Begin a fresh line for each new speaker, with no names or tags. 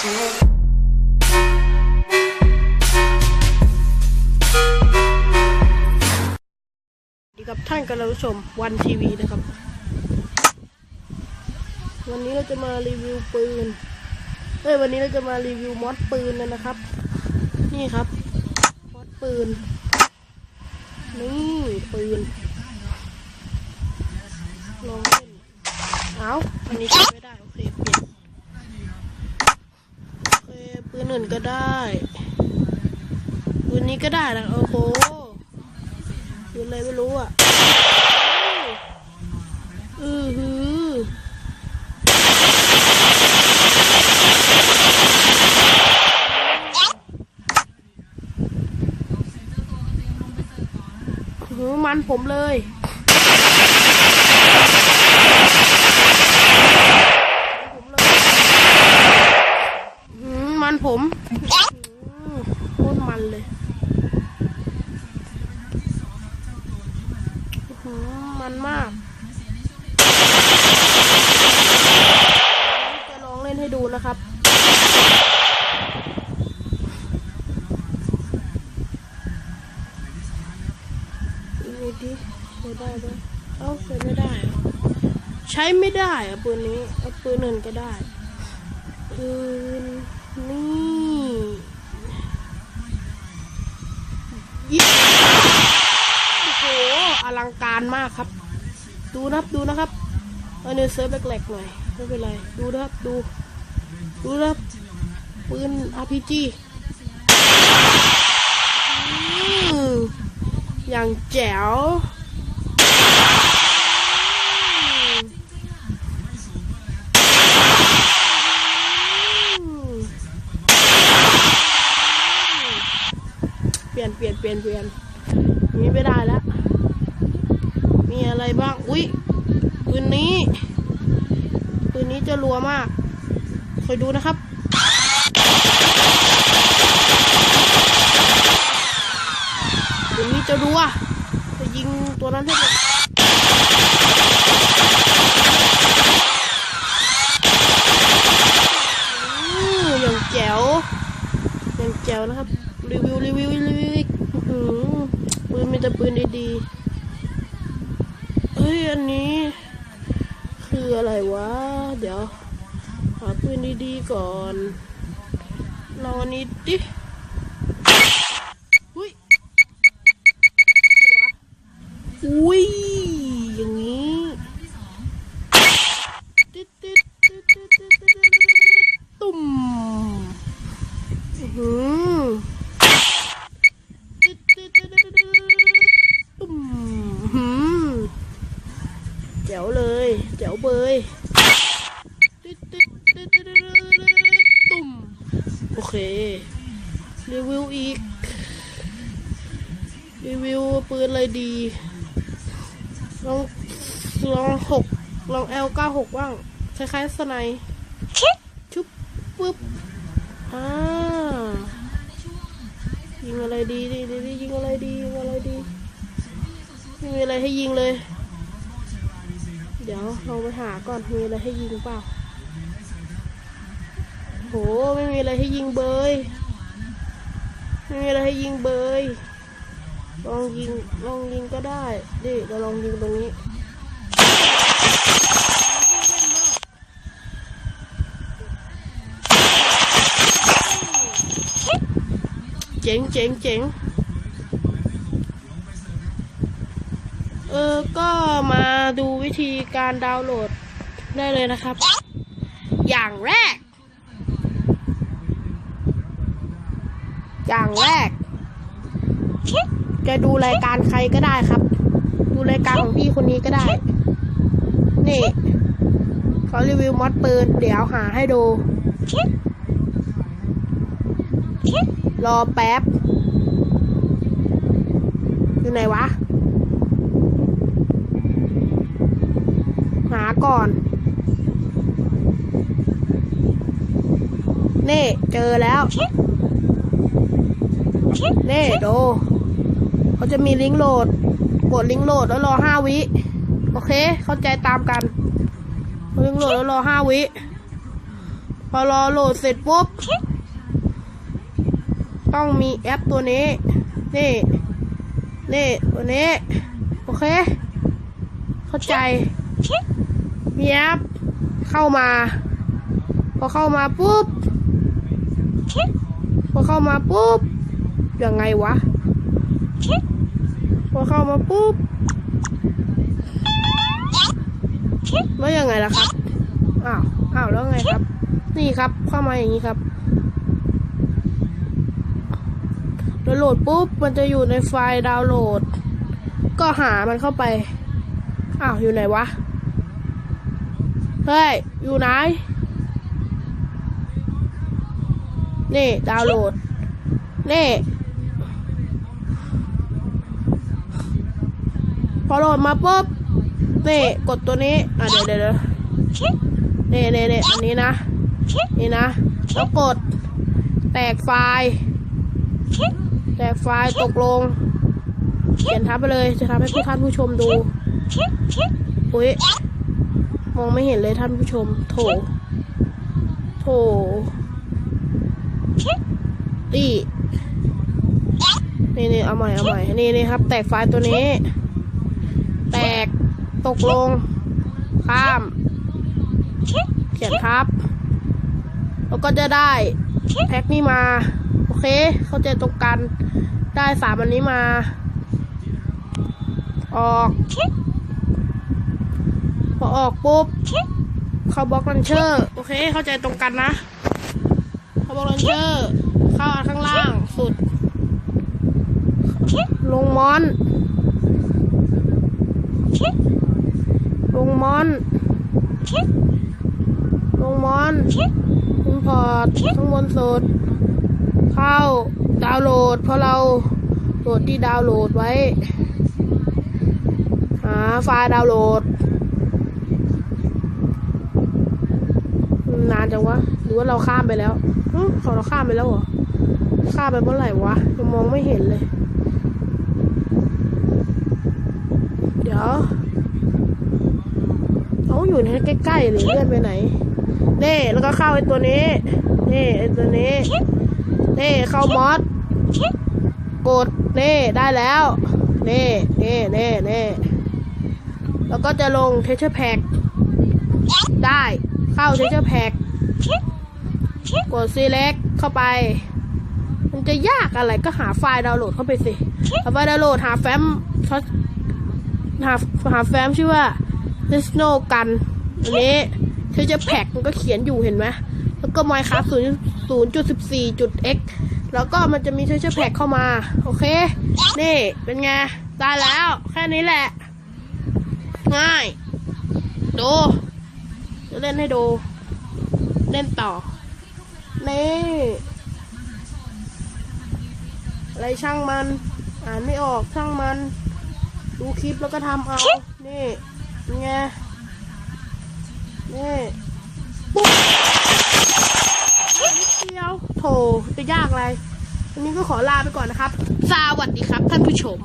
ดีครับท่านกำลังชมวันทีวีนะครับ วันนี้เราจะมารีวิวปืนเอ้ยวันนี้เราจะมารีวิวมอดปืนกันนะครับ นี่ครับมอดปืน นี่ปืนลองเล่นเอาอันนี้ใช้ไม่ได้ โอเคเปลี่ยนโอเคปืน อื่นก็ได้ปืนนี้ก็ได้นะโอ้โหปืนอะไรไม่รู้อะอือหือหือมันผมเลยผมเลยหือมัน ผมโคตรมันเลยมันมากจะลองเล่นให้ดูนะครับดูดิใช้ได้ไหมเอ้าใช้ไม่ได้ ใช้ไม่ได้อะปืนนี้ เอาปืนอื่นก็ได้ปืน นี่ยิงโอ้โหอลังการมากครับ ดูนะครับดูนะครับอันนี้เซิร์ฟแหลกๆหน่อยไม่เป็นไร ดูนะครับดู ดูนะครับปืน RPG อย่างแจ๋วอืมเปลี่ยนเปลี่ยนเปลี่ยนเปลี่ยน นี้ไม่ได้แล้ว มีอะไรบ้าง อุ๊ย ปืนนี้ ปืนนี้จะรัวมาก คอยดูนะครับ ปืนนี้จะรัวจะยิงตัวนั้นให้หมดอย่างแจ๋วอย่างแจ๋วนะครับ รีวิว รีวิว รีวิวอีกปืนมีแต่ปืนดีๆ เฮ้ย อันนี้ืออะไรวะ เดี๋ยวหาปืนดีๆก่อนรอนิดดิอุ้ยอุ้ย อย่างนี้ติดติดติดติดติดตุ่มอือ เบยตุ่ม โอเค รีวิวอีก รีวิวปืนอะไรดี ลอง ลองหกลอง L เก้าหกบ้าง คล้ายๆสไนชุบปึ๊บอ่ายิงอะไรดีดีดียิงอะไรดียิงอะไรดี ไม่มีอะไรให้ยิงเลย ดี๋ยวลองไปหาก่อนมีอะไรให้ยิงเปล่า โหไม่มีอะไรให้ยิงเบย ไม่มีอะไรให้ยิงเบย ลองยิงลองยิงก็ได้ ดิเราลองยิงตรงนี้เจ๋งเจ๋งเจ๋งเออ ก็มา ดูวิธีการดาวน์โหลดได้เลยนะครับ อย่างแรก อย่างแรก จะดูรายการใครก็ได้ครับ ดูรายการของพี่คนนี้ก็ได้ นี่เขารีวิวมอดปืน เดี๋ยวหาให้ดู รอแป๊บ อยู่ไหนวะ ก่อน นี่เจอแล้วนี่ดูเขาจะมีลิงก์โหลด กดลิงก์โหลดแล้วรอห้าวิ โอเค เข้าใจตามกัน ลิงก์โหลดแล้วรอห้าวิ พอรอโหลดเสร็จปุ๊บ ต้องมีแอปตัวนี้ นี่ นี่ ตัวนี้ โอเค เข้าใจ มีแอปเข้ามา พอเข้ามาปุ๊บพอเข้ามาปุ๊บยังไงวะพอเข้ามาปุ๊บแล้วยังไงล่ะครับอ้าวอ้าวแล้วไงครับ นี่ครับเข้ามาอย่างนี้ครับแล้วโหลดปุ๊บมันจะอยู่ในไฟล์ดาวน์โหลด ก็หามันเข้าไปอ้าวอยู่ไหนวะ เฮ้ย อยู่ไหน นี่ ดาวน์โหลด นี่ พอโหลดมาปุ๊บ นี่ กดตัวนี้ อะเดี๋ยวเดี๋ยวเดี๋ยวนี่นี่นี่อันนี้นะ นี่นะ แล้วกด แตกไฟล์ แตกไฟล์ตกลง เขียนทับไปเลย จะทำให้ผู้ท่านผู้ชมดู อุ้ย มองไม่เห็นเลยท่านผู้ชม โถ โถนี่นี่นี่เอาใหม่เอาใหม่ นี่นี่ครับ แตกไฟล์ตัวนี้ แตกตกลง ข้าม เขียนทับ แล้วก็จะได้แพ็คนี้มา โอเค เข้าใจตรงกัน ได้สามอันนี้มา ออก พอออกปุ๊บเขาบล็อกลันเชอร์ โอเค เข้าใจตรงกันนะเขาบล็อกลันเชอร์เข้าข้างล่างสุด ลงมอน ลงมอนลงมอนอินพอร์ตข้างบนสุด เข้าดาวน์โหลด เพราะเราโหลดที่ดาวน์โหลดไว้ หาไฟล์ดาวน์โหลด นาน จังวะ หรือว่าเราข้ามไปแล้วอื้อของเราข้ามไปแล้วเหรอ ข้ามไปเมื่อไหร่วะยังมองไม่เห็นเลย เดี๋ยวเขาอยู่ในใกล้ๆหรือเลื่อนไปไหน นี่แล้วก็เข้าไอ้ตัวนี้ นี่ไอ้ตัวนี้ นี่เข้ามอสกด นี่ได้แล้ว นี่นี่นี่นี่แล้วก็จะลงเทเชอร์แพ็กได้ เข้าเทเชอร์แพ็ก กด select เข้าไป มันจะยากอะไรก็หาไฟล์ดาวน์โหลดเข้าไปสิหาไฟล์ดาวน์โหลดหาแฟ้มหาหาแฟ้มชื่อว่า d i s n o กันอันนี้เทเชอร์แพ็กมันก็เขียนอยู่เห็นไหมแล้วก็ Minecraft 0 0.14 x แล้วก็มันจะมีเทเชอร์แพ็กเข้ามา โอเค นี่เป็นไงได้แล้ว แค่นี้แหละ ง่าย ดู จะเล่นให้ดู เล่นต่อ นี่อะไรช่างมัน อ่านไม่ออกช่างมัน ดูคลิปแล้วก็ทำเอา นี่เป็นไงนี่ปุ๊บนิดเดียวโถจะยากอะไรวันนี้ก็ขอลาไปก่อนนะครับ สวัสดีครับท่านผู้ชม